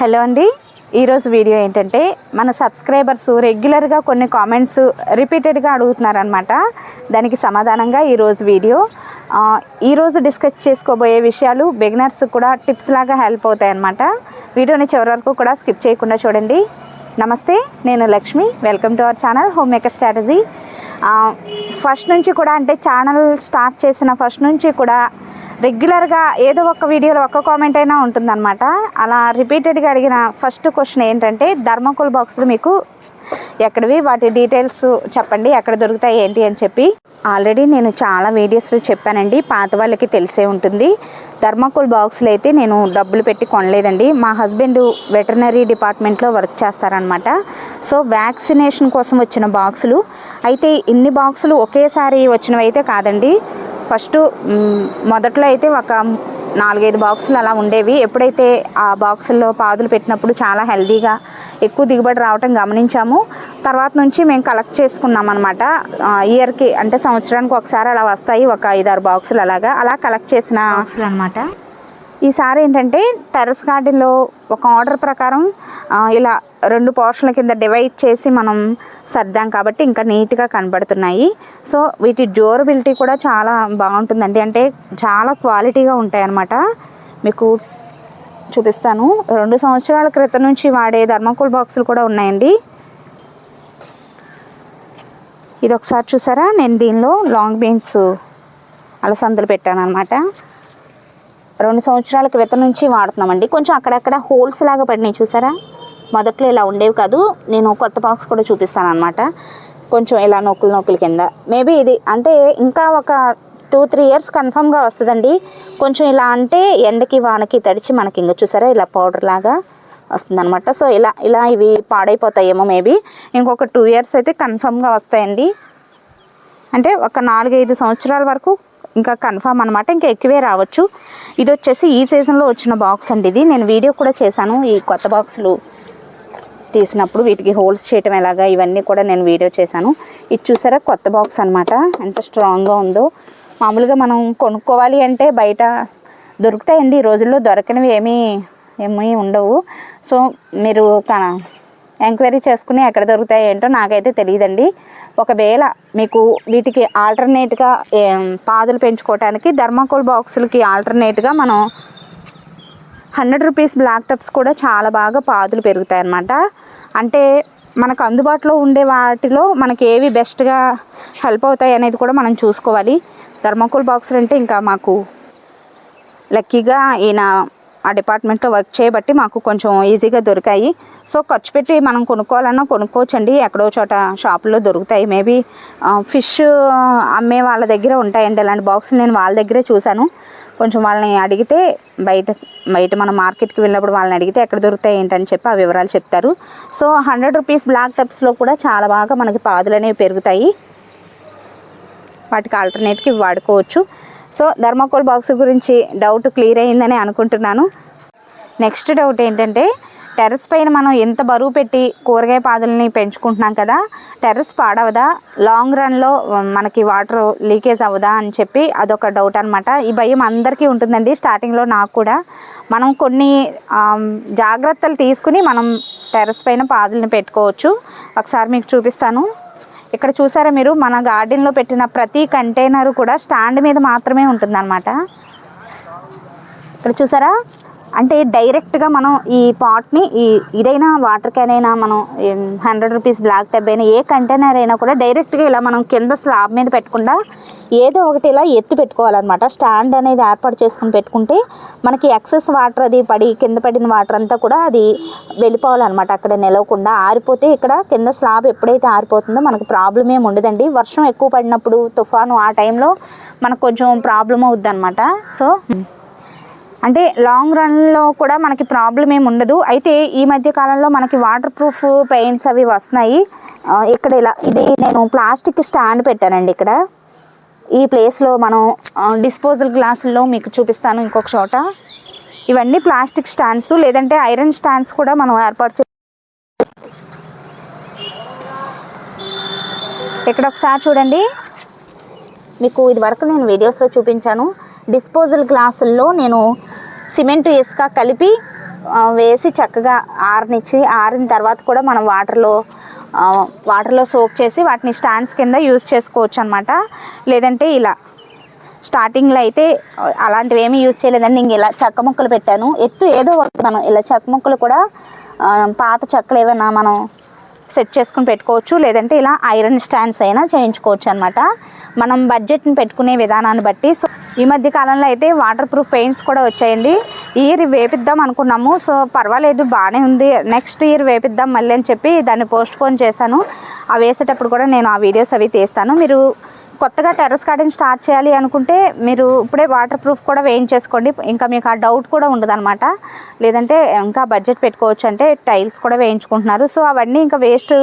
Hello అండి. ఈరోజు video ఏంటంటే మన సబ్స్క్రైబర్స్ రెగ్యులర్గా కొన్ని కామెంట్స్ రిపీటెడ్గా అడుగుతున్నారనమాట దానికి సమాధానంగా ఈరోజు వీడియో. ఈరోజు డిస్కస్ చేసుకోబోయే విషయాలు బిగినర్స్ కూడా టిప్స్ లాగా హెల్ప్ అవుతాయన్నమాట. వీడియోని చివరి వరకు కూడా స్కిప్ చేయకుండా చూడండి. నమస్తే నేను Lakshmi. Welcome to our channel homemaker strategy. First నుంచి కూడా అంటే ఛానల్ స్టార్ట్ చేసిన ఫస్ట్ నుంచి కూడా రెగ్యులర్గా ఏదో ఒక వీడియోలో ఒక్క కామెంట్ అయినా ఉంటుందన్నమాట. అలా రిపీటెడ్గా అడిగిన ఫస్ట్ క్వశ్చన్ ఏంటంటే ధర్మకోల్ బాక్సులు మీకు ఎక్కడివి? వాటి డీటెయిల్స్ చెప్పండి. ఎక్కడ దొరుకుతాయి? ఏంటి? అని చెప్పి. ఆల్రెడీ నేను చాలా వీడియోస్లో చెప్పానండి. పాత వాళ్ళకి తెలిసే ఉంటుంది. ధర్మాకోల్ బాక్సులు అయితే నేను డబ్బులు పెట్టి కొనలేదండి. మా హస్బెండ్ వెటర్నరీ డిపార్ట్మెంట్లో వర్క్ చేస్తారనమాట సో వ్యాక్సినేషన్ కోసం వచ్చిన బాక్సులు. అయితే ఇన్ని బాక్సులు ఒకేసారి వచ్చినవి అయితే కాదండి. ఫస్ట్ మొదట్లో అయితే ఒక నాలుగైదు బాక్సులు అలా ఉండేవి. ఎప్పుడైతే ఆ బాక్సుల్లో పాదులు పెట్టినప్పుడు చాలా హెల్దీగా ఎక్కువ దిగుబడి రావటం గమనించాము. తర్వాత నుంచి మేము కలెక్ట్ చేసుకున్నాం అనమాట ఇయర్కి అంటే సంవత్సరానికి ఒకసారి అలా వస్తాయి. ఒక ఐదారు బాక్సులు అలాగా. అలా కలెక్ట్ చేసిన బాక్సులు అనమాట ఈసారి ఏంటంటే టెర్రస్ గార్డెన్లో ఒక ఆర్డర్ ప్రకారం ఇలా రెండు పోర్షన్ల కింద డివైడ్ చేసి మనం సర్దాం కాబట్టి ఇంకా నీట్గా కనబడుతున్నాయి. సో వీటి డ్యూరబిలిటీ కూడా చాలా బాగుంటుందండి. అంటే చాలా క్వాలిటీగా ఉంటాయన్నమాట. మీకు చూపిస్తాను. రెండు సంవత్సరాల క్రితం నుంచి వాడే ధర్మకోల్ బాక్సులు కూడా ఉన్నాయండి. ఇది ఒకసారి చూసారా? నేను దీనిలో లాంగ్ బీన్స్ అలసందలు పెట్టాను అనమాట రెండు సంవత్సరాల క్రితం నుంచి వాడుతున్నామండి. కొంచెం అక్కడక్కడ హోల్స్ లాగా పడినాయి చూసారా? మొదట్లో ఇలా ఉండేవి కాదు. నేను కొత్త బాక్స్ కూడా చూపిస్తాను అనమాట కొంచెం ఇలా నొక్కులు నొక్కులు కింద. మేబీ ఇది అంటే ఇంకా ఒక టూ త్రీ ఇయర్స్ కన్ఫామ్గా వస్తుందండి. కొంచెం ఇలా అంటే ఎండకి వానకి తడిచి మనకి ఇంకా చూసారా? ఇలా పౌడర్ లాగా వస్తుందన్నమాట. సో ఇలా ఇలా ఇవి పాడైపోతాయేమో మేబీ ఇంకొక టూ ఇయర్స్ అయితే కన్ఫామ్గా వస్తాయండి. అంటే ఒక నాలుగైదు సంవత్సరాల వరకు ఇంకా కన్ఫామ్ అనమాట ఇంకా ఎక్కువే రావచ్చు. ఇది వచ్చేసి ఈ సీజన్లో వచ్చిన బాక్స్ అండి ఇది. నేను వీడియో కూడా చేశాను ఈ కొత్త బాక్సులు తీసినప్పుడు వీటికి హోల్స్ చేయటం ఎలాగా ఇవన్నీ కూడా నేను వీడియో చేశాను. ఇది చూసారా కొత్త బాక్స్ అనమాట ఎంత స్ట్రాంగ్గా ఉందో. మామూలుగా మనం కొనుక్కోవాలి అంటే బయట దొరుకుతాయండి. ఈ రోజుల్లో దొరకనివి ఏమీ ఏమీ ఉండవు. సో మీరు క- ఎంక్వైరీ చేసుకుని ఎక్కడ దొరుకుతాయి ఏంటో నాకైతే తెలియదండి. ఒకవేళ మీకు వీటికి ఆల్టర్నేట్గా పాదులు పెంచుకోవడానికి ధర్మాకోల్ బాక్సులకి ఆల్టర్నేట్గా మనం హండ్రెడ్ రూపీస్ బ్లాక్ టప్స్ కూడా చాలా బాగా పాదులు పెరుగుతాయి అన్నమాట అంటే మనకు అందుబాటులో ఉండే వాటిలో మనకి ఏవి బెస్ట్గా హెల్ప్ అవుతాయి అనేది కూడా మనం చూసుకోవాలి. థర్మాకోల్ బాక్సులు అంటే ఇంకా మాకు లక్కీగా ఈయన ఆ డిపార్ట్మెంట్లో వర్క్ చేయబట్టి మాకు కొంచెం ఈజీగా దొరికాయి. సో ఖర్చు పెట్టి మనం కొనుక్కోవాలన్నా కొనుక్కోవచ్చండి. ఎక్కడో చోట షాపుల్లో దొరుకుతాయి. మేబీ ఫిష్ అమ్మే వాళ్ళ దగ్గర ఉంటాయండి. ఇలాంటి బాక్స్ నేను వాళ్ళ దగ్గరే చూశాను. కొంచెం వాళ్ళని అడిగితే బయట బయట మన మార్కెట్కి వెళ్ళినప్పుడు వాళ్ళని అడిగితే ఎక్కడ దొరుకుతాయి ఏంటని చెప్పి ఆ వివరాలు చెప్తారు. సో హండ్రెడ్ రూపీస్ బ్లాక్ టప్స్లో కూడా చాలా బాగా మనకి పాదులు అనేవి పెరుగుతాయి. వాటికి ఆల్టర్నేట్కి వాడుకోవచ్చు. సో ధర్మాకోల్ బాక్స్ గురించి డౌట్ క్లియర్ అయిందని అనుకుంటున్నాను. నెక్స్ట్ డౌట్ ఏంటంటే టెర్రస్ పైన మనం ఎంత బరువు పెట్టి కూరగాయ పాదుల్ని పెంచుకుంటున్నాం కదా టెర్రస్ పాడవదా? లాంగ్ రన్లో మనకి వాటర్ లీకేజ్ అవ్వదా అని చెప్పి అదొక డౌట్ అనమాట ఈ భయం అందరికీ ఉంటుందండి. స్టార్టింగ్లో నాకు కూడా. మనం కొన్ని జాగ్రత్తలు తీసుకుని మనం టెర్రస్ పైన పాదులను పెట్టుకోవచ్చు. ఒకసారి మీకు చూపిస్తాను. ఇక్కడ చూసారా మీరు? మన గార్డెన్లో పెట్టిన ప్రతి కంటైనర్ కూడా స్టాండ్ మీద మాత్రమే ఉంటుందన్నమాట. ఇక్కడ చూసారా? అంటే డైరెక్ట్గా మనం ఈ పాట్ని ఈ ఇదైనా వాటర్ క్యాన్ అయినా మనం హండ్రెడ్ రూపీస్ బ్లాక్ టబ్ అయినా ఏ కంటైనర్ అయినా కూడా డైరెక్ట్గా ఇలా మనం కింద స్లాబ్ మీద పెట్టకుండా ఏదో ఒకటి ఇలా ఎత్తి పెట్టుకోవాలన్నమాట. స్టాండ్ అనేది ఏర్పాటు చేసుకుని పెట్టుకుంటే మనకి ఎక్సెస్ వాటర్ అది పడి కింద పడిన వాటర్ అంతా కూడా అది వెళ్ళిపోవాలన్నమాట. అక్కడ నిలవకుండా ఆరిపోతే ఇక్కడ కింద స్లాబ్ ఎప్పుడైతే ఆరిపోతుందో మనకు ప్రాబ్లం ఏమి ఉండదండి. వర్షం ఎక్కువ పడినప్పుడు తుఫాను ఆ టైంలో మనకు కొంచెం ప్రాబ్లం అవుద్ది అనమాట సో అంటే లాంగ్ రన్లో కూడా మనకి ప్రాబ్లం ఏమి ఉండదు. అయితే ఈ మధ్య కాలంలో మనకి వాటర్ ప్రూఫ్ పెయింట్స్ అవి వస్తున్నాయి. ఇక్కడ ఇలా ఇది నేను ప్లాస్టిక్ స్టాండ్ పెట్టానండి ఇక్కడ. ఈ ప్లేస్లో మనం డిస్పోజల్ గ్లాసుల్లో మీకు చూపిస్తాను ఇంకొక చోట. ఇవన్నీ ప్లాస్టిక్ స్టాండ్స్ లేదంటే ఐరన్ స్టాండ్స్ కూడా మనం ఏర్పాటు చే ఇక్కడ ఒకసారి చూడండి. మీకు ఇది వరకు నేను వీడియోస్లో చూపించాను. డిస్పోజల్ గ్లాసుల్లో నేను సిమెంట్ ఇసుక కలిపి వేసి చక్కగా ఆరనిచ్చి ఆరిన తర్వాత కూడా మనం వాటర్లో వాటర్లో సోక్ చేసి వాటిని స్టాండ్స్ కింద యూస్ చేసుకోవచ్చు అనమాట లేదంటే ఇలా స్టార్టింగ్లో అయితే అలాంటివి ఏమీ యూజ్ చేయలేదండి ఇంక ఇలా చెక్క ముక్కలు పెట్టాను. ఎత్తు ఏదో ఒకటి మనం ఇలా చెక్క ముక్కలు కూడా పాత చెక్కలు ఏమైనా మనం సెట్ చేసుకుని పెట్టుకోవచ్చు లేదంటే ఇలా ఐరన్ స్టాండ్స్ అయినా చేయించుకోవచ్చు అనమాట మనం బడ్జెట్ని పెట్టుకునే విధానాన్ని బట్టి సో ఈ మధ్య కాలంలో అయితే వాటర్ ప్రూఫ్ పెయింట్స్ కూడా వచ్చాయండి. ఈ ఇయర్ వేపిద్దాం అనుకున్నాము సో పర్వాలేదు బాగానే ఉంది. నెక్స్ట్ ఇయర్ వేపిద్దాం మళ్ళీ అని చెప్పి దాన్ని పోస్ట్ పోన్ చేశాను. అవి వేసేటప్పుడు కూడా నేను ఆ వీడియోస్ అవి తీస్తాను. మీరు కొత్తగా టెర్రస్ గార్డెన్ స్టార్ట్ చేయాలి అనుకుంటే మీరు ఇప్పుడే వాటర్ ప్రూఫ్ కూడా వేయించేసుకోండి. ఇంకా మీకు ఆ డౌట్ కూడా ఉండదన్నమాట. లేదంటే ఇంకా బడ్జెట్ పెట్టుకోవచ్చు అంటే టైల్స్ కూడా వేయించుకుంటున్నారు. సో అవన్నీ ఇంకా వేస్ట్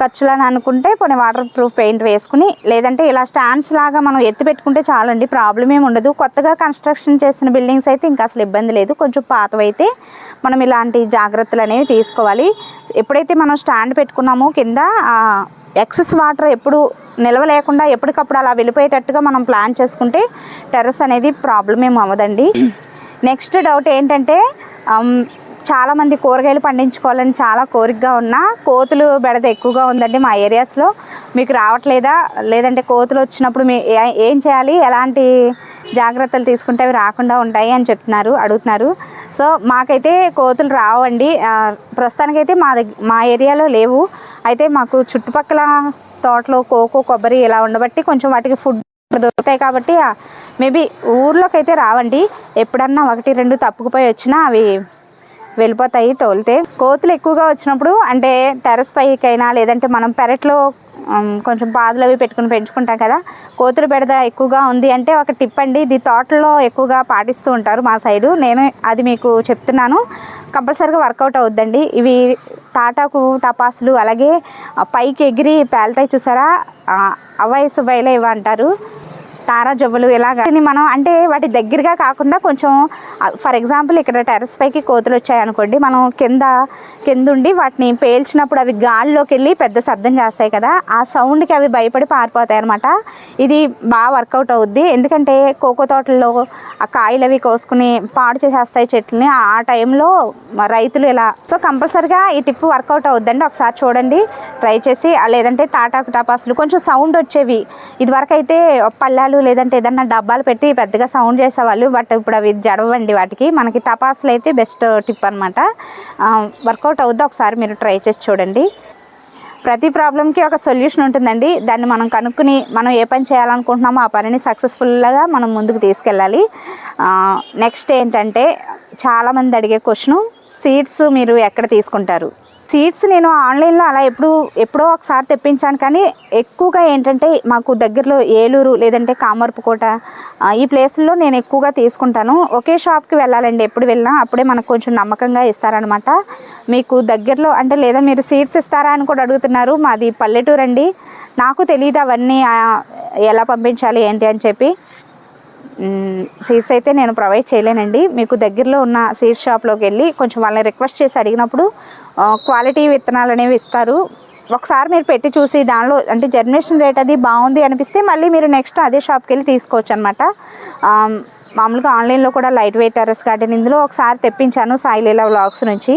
ఖర్చులు అని అనుకుంటే కొన్ని వాటర్ ప్రూఫ్ పెయింట్ వేసుకుని లేదంటే ఇలా స్టాండ్స్ లాగా మనం ఎత్తి పెట్టుకుంటే చాలండి ప్రాబ్లం ఏమి ఉండదు. కొత్తగా కన్స్ట్రక్షన్ చేసిన బిల్డింగ్స్ అయితే ఇంకా అసలు ఇబ్బంది లేదు. కొంచెం పాతవైతే మనం ఇలాంటి జాగ్రత్తలు అనేవి తీసుకోవాలి. ఎప్పుడైతే మనం స్టాండ్ పెట్టుకున్నామో కింద ఎక్సెస్ వాటర్ ఎప్పుడు నిల్వ లేకుండా ఎప్పటికప్పుడు అలా వెళ్ళిపోయేటట్టుగా మనం ప్లాన్ చేసుకుంటే టెర్రస్ అనేది ప్రాబ్లం ఏం అవ్వదండి. నెక్స్ట్ డౌట్ ఏంటంటే చాలామంది కూరగాయలు పండించుకోవాలని చాలా కోరికగా ఉన్నా కోతులు బెడద ఎక్కువగా ఉందండి మా ఏరియాస్లో. మీకు రావట్లేదా? లేదంటే కోతులు వచ్చినప్పుడు మీ ఏ- ఏం చేయాలి? ఎలాంటి జాగ్రత్తలు తీసుకుంటే అవి రాకుండా ఉంటాయి అని చెప్తున్నారు అడుగుతున్నారు. సో మాకైతే కోతులు రావండి. ప్రస్తుతానికైతే మా దగ్గర మా ఏరియాలో లేవు. అయితే మాకు చుట్టుపక్కల తోటలో కోకో కొబ్బరి ఇలా ఉండబట్టి కొంచెం వాటికి ఫుడ్ దొరుకుతాయి కాబట్టి మేబీ ఊర్లోకి అయితే రావండి. ఎప్పుడన్నా ఒకటి రెండు తప్పుకుపోయి వచ్చినా అవి వెళ్ళిపోతాయి తోలితే. కోతులు ఎక్కువగా వచ్చినప్పుడు అంటే టెర్రస్ పైకైనా లేదంటే మనం పెరట్లో కొంచెం పాదులు అవి పెట్టుకుని పెంచుకుంటాం కదా. కోతులు బెడద ఎక్కువగా ఉంది అంటే ఒక టిప్ అండి ఇది తోటల్లో ఎక్కువగా పాటిస్తూ ఉంటారు మా సైడు. నేను అది మీకు చెప్తున్నాను. కంపల్సరీగా వర్కౌట్ అవుద్దండి. ఇవి తాటాకు టపాసులు అలాగే పైకి ఎగిరి పేలుతాయి చూసారా? ఆ, అవ్వాయి సుబ్బాయిలే ఇవి అంటారు తారా జవ్వలు ఇలాగా మనం అంటే వాటి దగ్గరగా కాకుండా కొంచెం ఫర్ ఎగ్జాంపుల్ ఇక్కడ టెర్రస్ పైకి కోతులు వచ్చాయనుకోండి మనం కింద కిందుండి వాటిని పేల్చినప్పుడు అవి గాల్లోకి వెళ్ళి పెద్ద శబ్దం చేస్తాయి కదా ఆ సౌండ్కి అవి భయపడి పారిపోతాయి అనమాట ఇది బాగా వర్కౌట్ అవుద్ది. ఎందుకంటే కోకో తోటల్లో ఆ కాయలు అవి కోసుకుని పాడు చేసేస్తాయి చెట్లని. ఆ టైంలో రైతులు ఇలా సో కంపల్సరిగా ఈ టిప్ వర్కౌట్ అవుద్దండి. ఒకసారి చూడండి ట్రై చేసి లేదంటే తాటాకు టపాసులు కొంచెం సౌండ్ వచ్చేవి. ఇదివరకైతే పళ్ళాలు పళ్ళాలు లేదంటే ఏదన్నా డబ్బాలు పెట్టి పెద్దగా సౌండ్ చేసేవాళ్ళు. బట్ ఇప్పుడు అవి జడవండి వాటికి. మనకి టపాసులు అయితే బెస్ట్ టిప్ అనమాట వర్కౌట్ అవుద్ది ఒకసారి మీరు ట్రై చేసి చూడండి. ప్రతి ప్రాబ్లంకి ఒక సొల్యూషన్ ఉంటుందండి. దాన్ని మనం కనుక్కుని మనం ఏ పని చేయాలనుకుంటున్నామో ఆ పనిని సక్సెస్ఫుల్గా మనం ముందుకు తీసుకెళ్ళాలి. నెక్స్ట్ ఏంటంటే చాలామంది అడిగే క్వశ్చన్ సీడ్స్ మీరు ఎక్కడ తీసుకుంటారు? సీడ్స్ నేను ఆన్లైన్లో అలా ఎప్పుడు ఎప్పుడో ఒకసారి తెప్పించాను. కానీ ఎక్కువగా ఏంటంటే మాకు దగ్గరలో ఏలూరు లేదంటే కామర్పుకోట ఈ ప్లేస్లో నేను ఎక్కువగా తీసుకుంటాను. ఒకే షాప్కి వెళ్ళాలండి ఎప్పుడు వెళ్ళినా అప్పుడే మనకు కొంచెం నమ్మకంగా ఇస్తారనమాట. మీకు దగ్గరలో అంటే లేదా మీరు సీడ్స్ ఇస్తారా అని కూడా అడుగుతున్నారు. మాది పల్లెటూరు అండి. నాకు తెలియదు అవన్నీ ఎలా పంపించాలి ఏంటి అని చెప్పి. సీడ్స్ అయితే నేను ప్రొవైడ్ చేయలేనండి. మీకు దగ్గరలో ఉన్న సీడ్ షాప్లోకి వెళ్ళి కొంచెం వాళ్ళని రిక్వెస్ట్ చేసి అడిగినప్పుడు క్వాలిటీ విత్తనాలు అనేవి ఇస్తారు. ఒకసారి మీరు పెట్టి చూసి దానిలో అంటే జర్మినేషన్ రేట్ అది బాగుంది అనిపిస్తే మళ్ళీ మీరు నెక్స్ట్ అదే షాప్కి వెళ్ళి తీసుకోవచ్చు అనమాట మామూలుగా ఆన్లైన్లో కూడా లైట్ వెయిట్ టెరస్ గార్డెన్ ఇందులో ఒకసారి తెప్పించాను సాయిలీలా వ్లాగ్స్ నుంచి.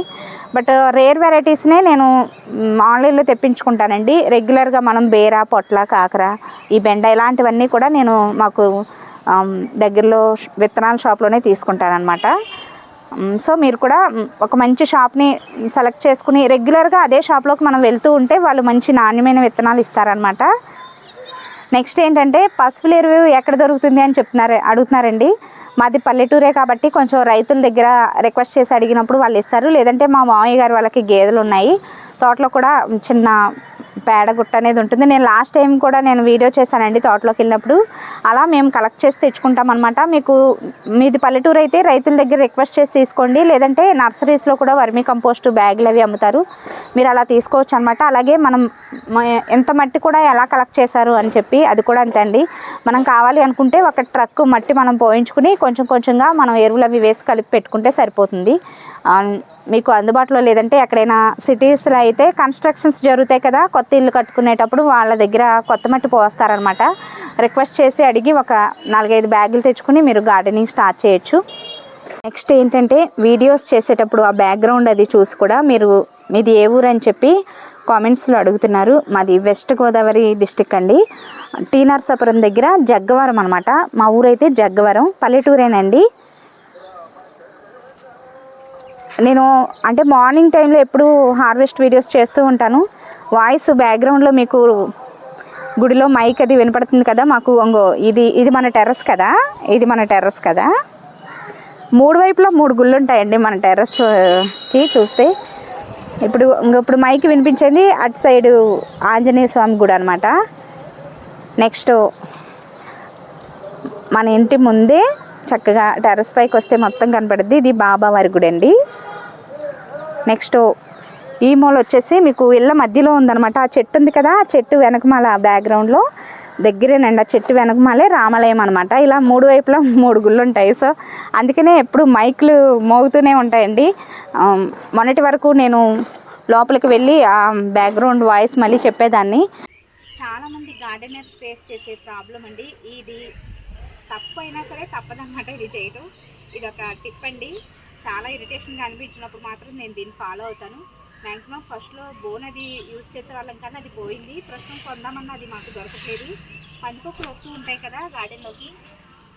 బట్ రేర్ వెరైటీస్నే నేను ఆన్లైన్లో తెప్పించుకుంటానండి. రెగ్యులర్గా మనం బేర పొట్ల కాకర ఈ బెండ ఇలాంటివన్నీ కూడా నేను మాకు దగ్గరలో విత్తనాల షాప్లోనే తీసుకుంటానమాట సో మీరు కూడా ఒక మంచి షాప్ని సెలెక్ట్ చేసుకుని రెగ్యులర్గా అదే షాప్లోకి మనం వెళ్తూ ఉంటే వాళ్ళు మంచి నాణ్యమైన విత్తనాలు ఇస్తారనమాట నెక్స్ట్ ఏంటంటే పసుపులు ఎరువు ఎక్కడ దొరుకుతుంది అని చెప్తున్నారు అడుగుతున్నారండి. మాది పల్లెటూరే కాబట్టి కొంచెం రైతుల దగ్గర రిక్వెస్ట్ చేసి అడిగినప్పుడు వాళ్ళు ఇస్తారు. లేదంటే మా మామయ్య గారు వాళ్ళకి గేదెలు ఉన్నాయి. తోటలో కూడా చిన్న పేడ గుట్ట అనేది ఉంటుంది. నేను లాస్ట్ టైం కూడా నేను వీడియో చేశానండి తోటలోకి వెళ్ళినప్పుడు. అలా మేము కలెక్ట్ చేసి తెచ్చుకుంటాం అనమాట మీకు మీది పల్లెటూరు అయితే రైతుల దగ్గర రిక్వెస్ట్ చేసి తీసుకోండి. లేదంటే నర్సరీస్లో కూడా వర్మీ కంపోస్ట్ బ్యాగులు అవి అమ్ముతారు. మీరు అలా తీసుకోవచ్చు అనమాట అలాగే మనం ఎంత మట్టి కూడా ఎలా కలెక్ట్ చేశారు అని చెప్పి అది కూడా అంతే అండి. మనం కావాలి అనుకుంటే ఒక ట్రక్ మట్టి మనం పోయించుకుని కొంచెం కొంచెంగా మనం ఎరువులు అవి వేసి కలిపి పెట్టుకుంటే సరిపోతుంది. మీకు అందుబాటులో లేదంటే ఎక్కడైనా సిటీస్లో అయితే కన్స్ట్రక్షన్స్ జరుగుతాయి కదా కొత్త ఇల్లు కట్టుకునేటప్పుడు వాళ్ళ దగ్గర కొత్త మట్టి పోస్తారనమాట. రిక్వెస్ట్ చేసి అడిగి ఒక నాలుగైదు బ్యాగులు తెచ్చుకుని మీరు గార్డెనింగ్ స్టార్ట్ చేయొచ్చు. నెక్స్ట్ ఏంటంటే వీడియోస్ చేసేటప్పుడు ఆ బ్యాక్గ్రౌండ్ అది చూసి కూడా మీరు మీది ఏ ఊరు అని చెప్పి కామెంట్స్లో అడుగుతున్నారు. మాది వెస్ట్ గోదావరి డిస్టిక్ అండి. టీ నర్సాపురం దగ్గర జగ్గవరం అనమాట. మా ఊరైతే జగ్గవరం. పల్లెటూరేనండి. నేను అంటే మార్నింగ్ టైంలో ఎప్పుడు హార్వెస్ట్ వీడియోస్ చేస్తూ ఉంటాను. వాయిస్ బ్యాక్గ్రౌండ్లో మీకు గుడిలో మైక్ అది వినపడుతుంది కదా మాకు ఇంగో ఇది ఇది మన టెర్రస్ కదా ఇది మన టెర్రస్ కదా. మూడు వైపులా మూడు గుళ్ళు ఉంటాయండి మన టెర్రస్కి చూస్తే. ఇప్పుడు ఇప్పుడు మైక్ వినిపించేది అటు సైడు ఆంజనేయ స్వామి గుడి అనమాట నెక్స్ట్ మన ఇంటి ముందే చక్కగా టెర్రస్ పైకి వస్తే మొత్తం కనపడుద్ది. ఇది బాబావారి గుడి అండి. నెక్స్ట్ ఈ మూల వచ్చేసి మీకు ఇళ్ళ మధ్యలో ఉందనమాట ఆ చెట్టు ఉంది కదా ఆ చెట్టు వెనకమాల బ్యాక్గ్రౌండ్లో దగ్గరేనండి. ఆ చెట్టు వెనకమాలే రామాలయం అనమాట ఇలా మూడు వైపులా మూడు గుళ్ళు ఉంటాయి. సో అందుకనే ఎప్పుడు మైక్లు మోగుతూనే ఉంటాయండి. మొన్నటి వరకు నేను లోపలికి వెళ్ళి ఆ బ్యాక్గ్రౌండ్ వాయిస్ మళ్ళీ చెప్పేదాన్ని. చాలామంది గార్డెనర్స్ ఫేస్ చేసే ప్రాబ్లం అండి. ఇది తప్పు అయినా సరే తప్పదన్నమాట ఇది చేయడం ఇది ఒక టిప్ అండి. చాలా ఇరిటేషన్గా అనిపించినప్పుడు మాత్రం నేను దీన్ని ఫాలో అవుతాను. మ్యాక్సిమం ఫస్ట్లో బోన్ అది యూజ్ చేసే వాళ్ళం కానీ అది పోయింది. ప్రస్తుతం కొందామన్నా అది మాకు దొరకట్లేదు. పందికొక్కులు వస్తూ ఉంటాయి కదా గార్డెన్లోకి.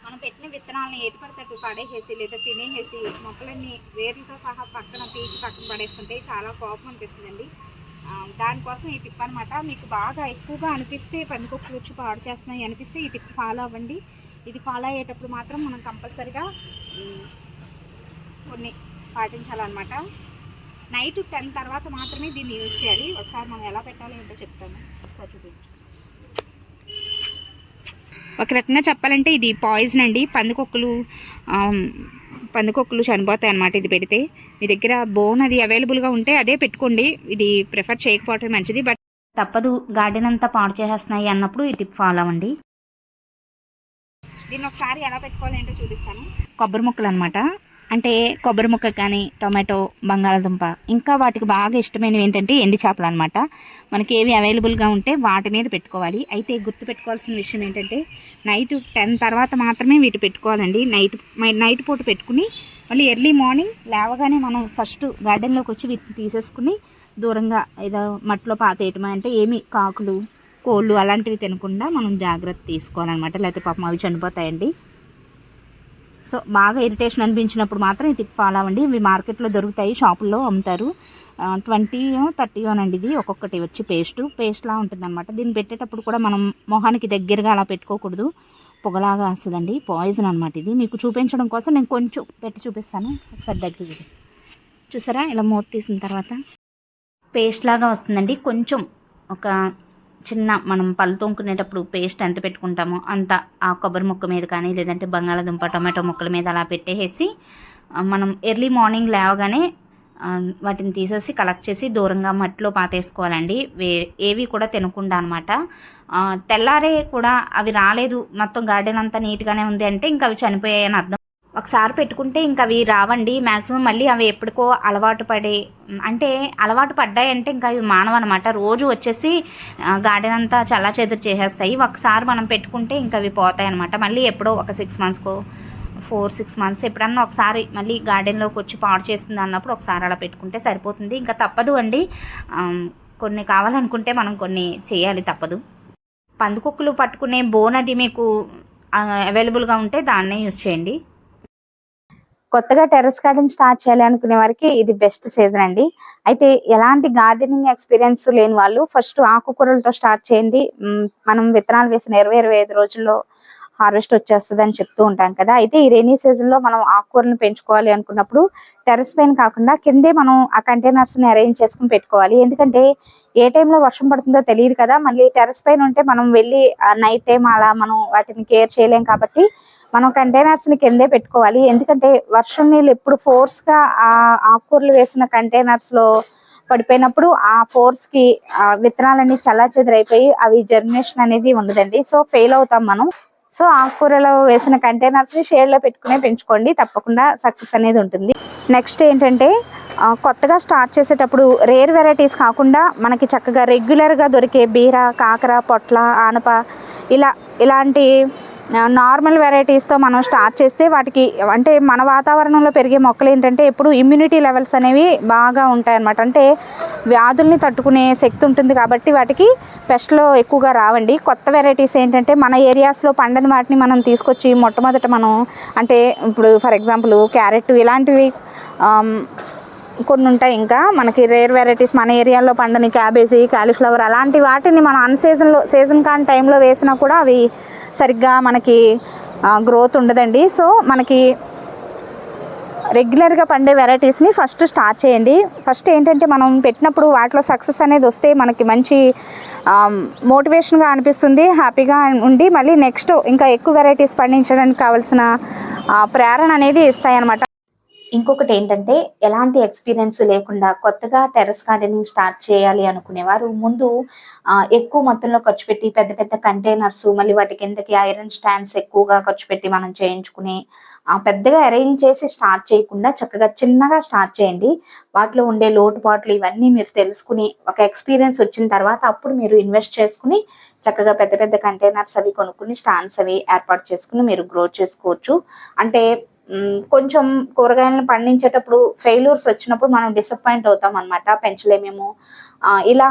మనం పెట్టిన విత్తనాలను ఏటి పడితే పడేసేసి లేదా తినేసేసి మొక్కలన్నీ వేర్లతో సహా పక్కన పీకి పక్కన పడేస్తుంటే చాలా కోపం అనిపిస్తుందండి. దానికోసం ఈ టిప్ అనమాట మీకు బాగా ఎక్కువగా అనిపిస్తే పందికొక్కులు వచ్చి పాడు చేస్తున్నాయి. అనిపిస్తే ఈ టిప్ ఫాలో అవ్వండి. ఇది ఫాలో అయ్యేటప్పుడు మాత్రం మనం కంపల్సరిగా కొన్ని పాటించాలన్నమాట. నైట్ టెన్ తర్వాత మాత్రమే దీన్ని యూజ్ చేయాలి. ఒకసారి మనం ఎలా పెట్టాలో ఏంటో చెప్తాను. ఒకసారి చూపించు. ఒక రకంగా చెప్పాలంటే ఇది పాయిజన్ అండి. పందికొక్కులు ఆమ్, పందికొక్కులు చనిపోతాయి అన్నమాట ఇది పెడితే. మీ దగ్గర బోన్ అది అవైలబుల్గా ఉంటే అదే పెట్టుకోండి. ఇది ప్రిఫర్ చేయకపోవటం మంచిది. బట్ తప్పదు. గార్డెన్ అంతా పాడు చేసేస్తున్నాయి అన్నప్పుడు ఈ టిప్ ఫాలో అవ్వండి. దీన్ని ఒకసారి ఎలా పెట్టుకోవాలి ఏంటో చూపిస్తాను. కొబ్బరి ముక్కలు అనమాట అంటే కొబ్బరి ముక్క కానీ టొమాటో బంగాళదుంప ఇంకా వాటికి బాగా ఇష్టమైనవి ఏంటంటే ఎండి చేపలు అనమాట మనకి ఏవి అవైలబుల్గా ఉంటే వాటి మీద పెట్టుకోవాలి. అయితే గుర్తు పెట్టుకోవాల్సిన విషయం ఏంటంటే నైట్ టెన్ తర్వాత మాత్రమే వీటి పెట్టుకోవాలండి. నైట్ నైట్ పూట పెట్టుకుని మళ్ళీ ఎర్లీ మార్నింగ్ లేవగానే మనం ఫస్ట్ గార్డెన్లోకి వచ్చి వీటిని తీసేసుకుని దూరంగా ఏదో మట్టిలో పాతేయటమా అంటే ఏమి కాకులు కోళ్ళు అలాంటివి తినకుండా మనం జాగ్రత్త తీసుకోవాలన్నమాట. లేకపోతే పాపం అవి చనిపోతాయండి. సో బాగా ఇరిటేషన్ అనిపించినప్పుడు మాత్రం ఇది ఫాలో అవ్వండి. ఇవి మార్కెట్లో దొరుకుతాయి షాపుల్లో అమ్ముతారు. ట్వంటీ థర్టీయోనండి ఇది. ఒక్కొక్కటి వచ్చి పేస్ట్. పేస్ట్లా ఉంటుంది అనమాట దీన్ని పెట్టేటప్పుడు కూడా మనం మొహానికి దగ్గరగా అలా పెట్టుకోకూడదు. పొగలాగా వస్తుందండి. పాయిజన్ అనమాట ఇది. మీకు చూపించడం కోసం నేను కొంచెం పెట్టి చూపిస్తాను. ఒకసారి దగ్గర చూసారా? ఇలా మూత తీసిన తర్వాత పేస్ట్ లాగా వస్తుందండి. కొంచెం ఒక చిన్న మనం పళ్ళు తోముకునేటప్పుడు పేస్ట్ ఎంత పెట్టుకుంటామో అంత ఆ కొబ్బరి ముక్క మీద కానీ లేదంటే బంగాళాదుంప టొమాటో ముక్కల మీద అలా పెట్టేసి మనం ఎర్లీ మార్నింగ్ లేవగానే వాటిని తీసేసి కలెక్ట్ చేసి దూరంగా మట్టిలో పాతేసుకోవాలండి. వే ఏవి కూడా తినకుండా అనమాట తెల్లారే కూడా అవి రాలేదు. మొత్తం గార్డెన్ అంతా నీట్గానే ఉంది అంటే ఇంకా అవి చనిపోయాయి అని అర్థం ఒకసారి పెట్టుకుంటే ఇంకా అవి రావండి. మ్యాక్సిమం మళ్ళీ అవి ఎప్పటికో అలవాటు పడి అంటే అలవాటు పడ్డాయంటే ఇంకా అవి మానవ అనమాట రోజు వచ్చేసి గార్డెన్ అంతా చల్లా చెదురు చేసేస్తాయి. ఒకసారి మనం పెట్టుకుంటే ఇంకా అవి పోతాయి అనమాట మళ్ళీ ఎప్పుడో ఒక సిక్స్ మంత్స్కో ఫోర్ సిక్స్ మంత్స్ ఎప్పుడన్నా ఒకసారి మళ్ళీ గార్డెన్లోకి వచ్చి పాడు చేస్తుంది అన్నప్పుడు ఒకసారి అలా పెట్టుకుంటే సరిపోతుంది. ఇంకా తప్పదు అండి. కొన్ని కావాలనుకుంటే మనం కొన్ని చేయాలి తప్పదు. పందుకొక్కులు పట్టుకునే బోన్ అది మీకు అవైలబుల్గా ఉంటే దాన్నే యూస్ చేయండి. కొత్తగా టెర్రస్ గార్డెన్ స్టార్ట్ చేయాలి అనుకునే వారికి ఇది బెస్ట్ సీజన్ అండి. అయితే ఎలాంటి గార్డెనింగ్ ఎక్స్పీరియన్స్ లేని వాళ్ళు ఫస్ట్ ఆకుకూరలతో స్టార్ట్ చేయండి. మనం విత్తనాలు వేసిన ఇరవై ఇరవై ఐదు రోజుల్లో హార్వెస్ట్ వచ్చేస్తుంది అని చెప్తూ ఉంటాం కదా. అయితే ఈ రైనీ సీజన్లో మనం ఆకుకూరలను పెంచుకోవాలి అనుకున్నప్పుడు టెర్రస్ పైన కాకుండా కిందే మనం ఆ కంటైనర్స్ని అరేంజ్ చేసుకుని పెట్టుకోవాలి. ఎందుకంటే ఏ టైంలో వర్షం పడుతుందో తెలియదు కదా. మళ్ళీ టెర్రస్ పైన ఉంటే మనం వెళ్ళి నైట్ టైం అలా మనం వాటిని కేర్ చేయలేం కాబట్టి మనం కంటైనర్స్ని కిందే పెట్టుకోవాలి. ఎందుకంటే వర్షం నీళ్ళు ఎప్పుడు ఫోర్స్గా ఆ ఆకుకూరలు వేసిన కంటైనర్స్లో పడిపోయినప్పుడు ఆ ఫోర్స్కి విత్తనాలన్నీ చల్లాచెదరైపోయి అవి జర్మినేషన్ అనేది ఉండదండి. సో ఫెయిల్ అవుతాం మనం. సో ఆకుకూరలో వేసిన కంటైనర్స్ని షేడ్లో పెట్టుకునే పెంచుకోండి. తప్పకుండా సక్సెస్ అనేది ఉంటుంది. నెక్స్ట్ ఏంటంటే కొత్తగా స్టార్ట్ చేసేటప్పుడు రేర్ వెరైటీస్ కాకుండా మనకి చక్కగా రెగ్యులర్గా దొరికే బీర కాకర పొట్ల ఆనప ఇలా ఇలాంటి నార్మల్ వెరైటీస్తో మనం స్టార్ట్ చేస్తే వాటికి అంటే మన వాతావరణంలో పెరిగే మొక్కలు ఏంటంటే ఎప్పుడు ఇమ్యూనిటీ లెవెల్స్ అనేవి బాగా ఉంటాయి అన్నమాట అంటే వ్యాధుల్ని తట్టుకునే శక్తి ఉంటుంది కాబట్టి వాటికి పెస్ట్లో ఎక్కువగా రావండి. కొత్త వెరైటీస్ ఏంటంటే మన ఏరియాస్లో పండని వాటిని మనం తీసుకొచ్చి మొట్టమొదట మనం అంటే ఇప్పుడు ఫర్ ఎగ్జాంపుల్ క్యారెట్ ఇలాంటివి um, కొన్ని ఉంటాయి ఇంకా. మనకి రేర్ వెరైటీస్ మన ఏరియాలో పండని క్యాబేజీ కాలీఫ్లవర్ అలాంటి వాటిని మనం అన్ సీజన్లో సీజన్ కాని టైంలో వేసినా కూడా అవి సరిగ్గా మనకి గ్రోత్ ఉండదండి. సో మనకి రెగ్యులర్గా పండే వెరైటీస్ని ఫస్ట్ స్టార్ట్ చేయండి. ఫస్ట్ ఏంటంటే మనం పెట్టినప్పుడు వాటిలో సక్సెస్ అనేది వస్తే మనకి మంచి మోటివేషన్గా అనిపిస్తుంది హ్యాపీగా ఉండి మళ్ళీ నెక్స్ట్ ఇంకా ఎక్కువ వెరైటీస్ పండించడానికి కావాల్సిన ప్రేరణ అనేది ఇస్తాయన్నమాట. ఇంకొకటి ఏంటంటే ఎలాంటి ఎక్స్పీరియన్స్ లేకుండా కొత్తగా టెర్రస్ గార్డెనింగ్ స్టార్ట్ చేయాలి అనుకునేవారు. ముందు ఎక్కువ మొత్తంలో ఖర్చు పెట్టి పెద్ద పెద్ద కంటైనర్స్ మళ్ళీ వాటి కిందకి ఐరన్ స్టాండ్స్ ఎక్కువగా ఖర్చు పెట్టి మనం చేయించుకుని పెద్దగా అరేంజ్ చేసి స్టార్ట్ చేయకుండా చక్కగా చిన్నగా స్టార్ట్ చేయండి. వాటిలో ఉండే లోటుపాట్లు ఇవన్నీ మీరు తెలుసుకుని ఒక ఎక్స్పీరియన్స్ వచ్చిన తర్వాత అప్పుడు మీరు ఇన్వెస్ట్ చేసుకుని చక్కగా పెద్ద పెద్ద కంటైనర్స్ అవి కొనుక్కుని స్టాండ్స్ అవి ఏర్పాటు చేసుకుని మీరు గ్రో చేసుకోవచ్చు. అంటే కొంచెం కూరగాయలను పండించేటప్పుడు ఫెయిల్యూర్స్ వచ్చినప్పుడు మనం డిసప్పాయింట్ అవుతాం అనమాట పెంచలేమేమో. ఇలా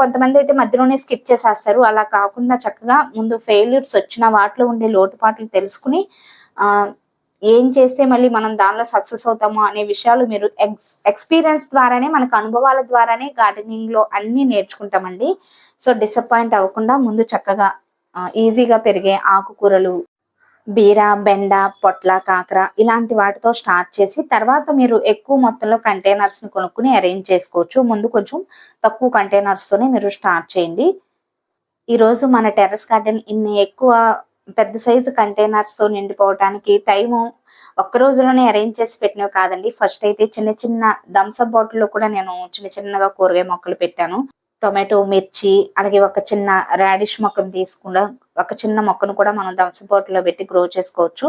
కొంతమంది అయితే మధ్యలోనే స్కిప్ చేసేస్తారు. అలా కాకుండా చక్కగా ముందు ఫెయిల్యూర్స్ వచ్చిన వాటిలో ఉండే లోటుపాట్లు తెలుసుకుని ఏం చేస్తే మళ్ళీ మనం దానిలో సక్సెస్ అవుతామో అనే విషయాలు మీరు ఎక్స్ ఎక్స్పీరియన్స్ ద్వారానే మనకు అనుభవాల ద్వారానే గార్డెనింగ్లో అన్నీ నేర్చుకుంటామండి. సో డిసప్పాయింట్ అవ్వకుండా ముందు చక్కగా ఈజీగా పెరిగే ఆకుకూరలు బీర బెండ పొట్ల కాకర ఇలాంటి వాటితో స్టార్ట్ చేసి తర్వాత మీరు ఎక్కువ మొత్తంలో కంటైనర్స్ని కొనుక్కుని అరేంజ్ చేసుకోవచ్చు. ముందు కొంచెం తక్కువ కంటైనర్స్ తోనే మీరు స్టార్ట్ చేయండి. ఈ రోజు మన టెర్రస్ గార్డెన్ ఇన్ని ఎక్కువ పెద్ద సైజు కంటైనర్స్తో నిండిపోవటానికి టైము ఒక్క రోజులోనే అరేంజ్ చేసి పెట్టినవి కాదండి. ఫస్ట్ అయితే చిన్న చిన్న థమ్స్అప్ బాటిల్లో కూడా నేను చిన్న చిన్నగా కూరగాయ మొక్కలు పెట్టాను. టొమాటో మిర్చి అలాగే ఒక చిన్న రాడిష్ మొక్కను తీసుకుండా ఒక చిన్న మొక్కను కూడా మనం దంసపోట్లో పెట్టి గ్రో చేసుకోవచ్చు.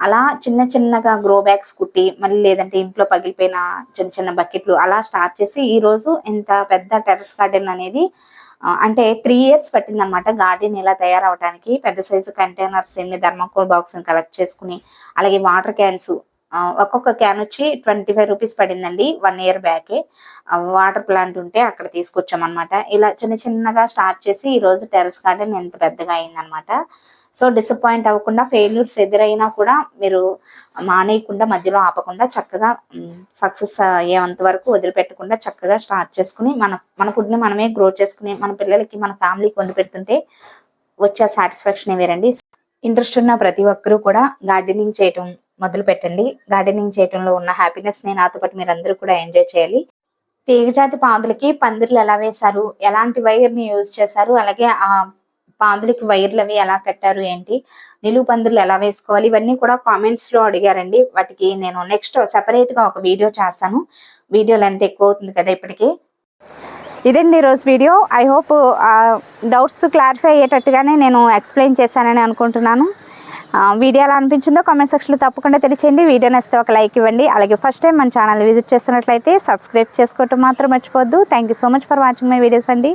అలా చిన్న చిన్నగా గ్రో బ్యాగ్స్ కుట్టి మళ్ళీ లేదంటే ఇంట్లో పగిలిపోయిన చిన్న చిన్న బకెట్లు అలా స్టార్ట్ చేసి ఈ రోజు ఇంత పెద్ద టెర్రస్ గార్డెన్ అనేది అంటే త్రీ ఇయర్స్ పట్టింది అనమాట గార్డెన్ ఇలా తయారవడానికి పెద్ద సైజు కంటైనర్స్ ఎన్ని థర్మాకోల్ బాక్స్ కలెక్ట్ చేసుకుని అలాగే వాటర్ క్యాన్స్ ఒక్కొక్క క్యాన్ వచ్చి ట్వంటీ ఫైవ్ రూపీస్ పడిందండి వన్ ఇయర్ బ్యాకే వాటర్ ప్లాంట్ ఉంటే అక్కడ తీసుకొచ్చామన్నమాట. ఇలా చిన్న చిన్నగా స్టార్ట్ చేసి ఈ రోజు టెర్రస్ గార్డెన్ ఎంత పెద్దగా అయిందనమాట సో డిసప్పాయింట్ అవ్వకుండా ఫెయిల్యూర్స్ ఎదురైనా కూడా మీరు మానేయకుండా మధ్యలో ఆపకుండా చక్కగా సక్సెస్ అయ్యేంత వరకు వదిలిపెట్టకుండా చక్కగా స్టార్ట్ చేసుకుని మన మన ఫుడ్ని మనమే గ్రో చేసుకుని మన పిల్లలకి మన ఫ్యామిలీకి వండి పెడుతుంటే వచ్చే సాటిస్ఫాక్షన్ వేరండి. ఇంట్రెస్ట్ ఉన్న ప్రతి ఒక్కరూ కూడా గార్డెనింగ్ చేయటం మొదలు పెట్టండి గార్డెనింగ్ చేయటంలో ఉన్న హ్యాపీనెస్ని నాతో పాటు మీరు అందరూ కూడా ఎంజాయ్ చేయాలి. తీగజాతి పాదులకి పందిర్లు ఎలా వేశారు? ఎలాంటి వైర్ని యూజ్ చేశారు? అలాగే ఆ పాదులకి వైర్లు అవి ఎలా కట్టారు ఏంటి? నిలువు పందిర్లు ఎలా వేసుకోవాలి? ఇవన్నీ కూడా కామెంట్స్లో అడిగారండి. వాటికి నేను నెక్స్ట్ సెపరేట్గా ఒక వీడియో చేస్తాను. వీడియో లెంత్ ఎక్కువ అవుతుంది కదా ఇప్పటికి. ఇదండి ఈరోజు video I hope doubts clarify అయ్యేటట్టుగానే నేను ఎక్స్ప్లెయిన్ చేశానని అనుకుంటున్నాను. వీడియో ఎలా అనిపించిందో కామెంట్ సెక్షన్లో తప్పకుండా తెలియచేయండి. వీడియో నచ్చితే ఒక లైక్ ఇవ్వండి. అలాగే ఫస్ట్ టైం మన ఛానల్ విజిట్ చేస్తున్నట్లయితే సబ్స్క్రైబ్ చేసుకోవటం మాత్రం మర్చిపోవద్దు. Thank you so much for watching my videos అండి.